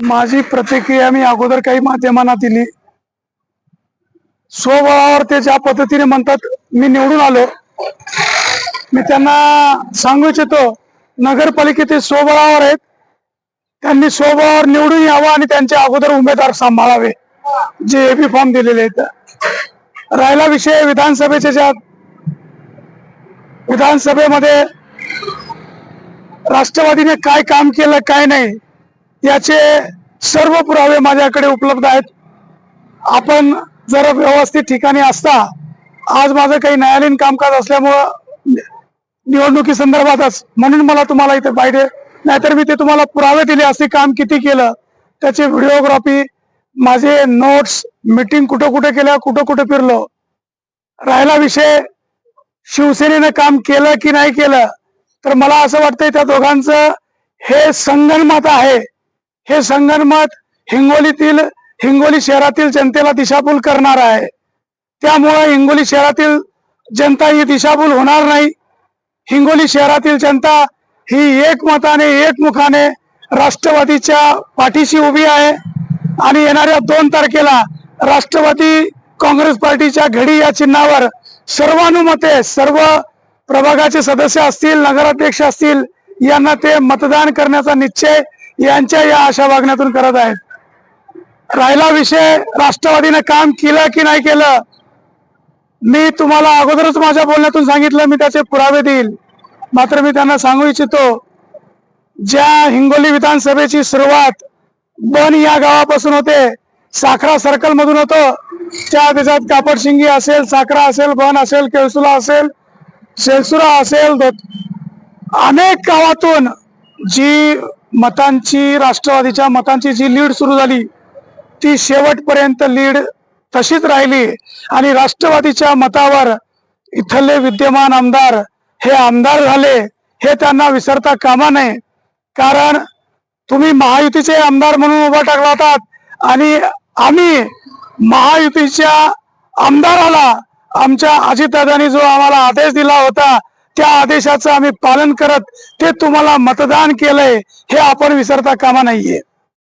माझी प्रतिक्रिया मी अगोदर काही माध्यमांना दिली. स्वबळावर ते ज्या पद्धतीने म्हणतात मी निवडून आलो. मी त्यांना सांगू इच्छितो नगरपालिकेचे स्वबळावर आहेत. त्यांनी स्वबळावर निवडून यावं आणि त्यांचे अगोदर उमेदवार सांभाळावे. जे एबी फॉर्म दिलेले आहेत. राहिला विषय विधानसभेच्या ज्या विधानसभेमध्ये राष्ट्रवादीने काय काम केलं काय नाही याचे सर्व पुरावे माझ्याकडे उपलब्ध आहेत. आपण जर व्यवस्थित ठिकाणी असता आज माझं काही न्यायालयीन कामकाज असल्यामुळं निवडणुकी संदर्भातच म्हणून मला तुम्हाला इथे पाहिजे. नाहीतर मी ते तुम्हाला पुरावे दिले असते काम किती केलं त्याची व्हिडिओग्राफी माझे नोट्स मीटिंग कुठं कुठं केल्या कुठं कुठं फिरलो. राहिला विषय शिवसेनेनं काम केलं की नाही केलं तर मला असं वाटतंय त्या दोघांचं हे संगणमात आहे. हे संगणमत हिंगोलीतील हिंगोली शहरातील जनतेला दिशाभूल करणार आहे. त्यामुळं हिंगोली शहरातील जनता ही दिशाभूल होणार नाही. हिंगोली शहरातील जनता ही एकमताने एकमुखाने राष्ट्रवादीच्या पाठीशी उभी आहे. आणि येणाऱ्या दोन तारखेला राष्ट्रवादी काँग्रेस पार्टीच्या घडी या चिन्हावर सर्वानुमते सर्व प्रभागाचे सदस्य असतील नगराध्यक्ष असतील यांना ते मतदान करण्याचा निश्चय यांच्या या अशा वागण्यातून करत आहेत. राहिला विषय राष्ट्रवादीने काम केलं की नाही केलं मी तुम्हाला अगोदरच माझ्या बोलण्यातून सांगितलं मी त्याचे पुरावे देईल. मात्र मी त्यांना सांगू इच्छितो ज्या हिंगोली विधानसभेची सुरुवात बन या गावापासून होते साखरा सर्कल मधून होतं त्या त्याच्यात कापडशिंगी असेल साखरा असेल बन असेल केळसुला असेल शेलसुरा असेल अनेक गावातून जी मतांची राष्ट्रवादीच्या मतांची जी लीड सुरू झाली ती शेवटपर्यंत लीड तशीच राहिली. आणि राष्ट्रवादीच्या मतावर इथले विद्यमान आमदार हे आमदार झाले हे त्यांना विसरता कामा नये. कारण तुम्ही महायुतीचे आमदार म्हणून उभा टाकला होतात आणि आम्ही महायुतीच्या आमदाराला आमच्या अजितदादांनी जो आम्हाला आदेश दिला होता त्या आदेशाचं आम्ही पालन करत ते तुम्हाला मतदान केलंय हे आपण विसरता कामा नाहीये.